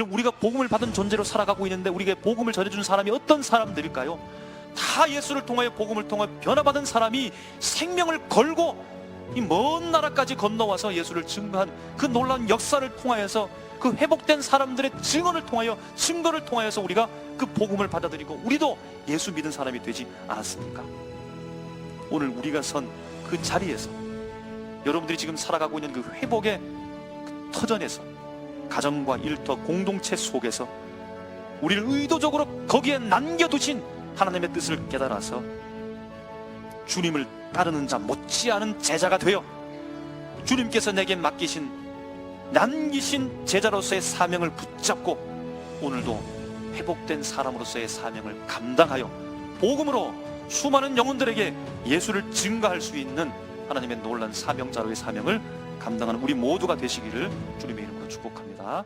여러분 우리가 복음을 받은 존재로 살아가고 있는데 우리에게 복음을 전해준 사람이 어떤 사람들일까요? 다 예수를 통하여 복음을 통하여 변화받은 사람이 생명을 걸고 이 먼 나라까지 건너와서 예수를 증거한 그 놀라운 역사를 통하여서 그 회복된 사람들의 증언을 통하여 증거를 통하여서 우리가 그 복음을 받아들이고 우리도 예수 믿은 사람이 되지 않았습니까? 오늘 우리가 선 그 자리에서 여러분들이 지금 살아가고 있는 그 회복의 그 터전에서 가정과 일터 공동체 속에서 우리를 의도적으로 거기에 남겨두신 하나님의 뜻을 깨달아서 주님을 따르는 자 못지않은 제자가 되어 주님께서 내게 맡기신 남기신 제자로서의 사명을 붙잡고 오늘도 회복된 사람으로서의 사명을 감당하여 복음으로 수많은 영혼들에게 예수를 증가할 수 있는 하나님의 놀란 사명자로의 사명을 감당하는 우리 모두가 되시기를 주님의 이름으로 축복합니다.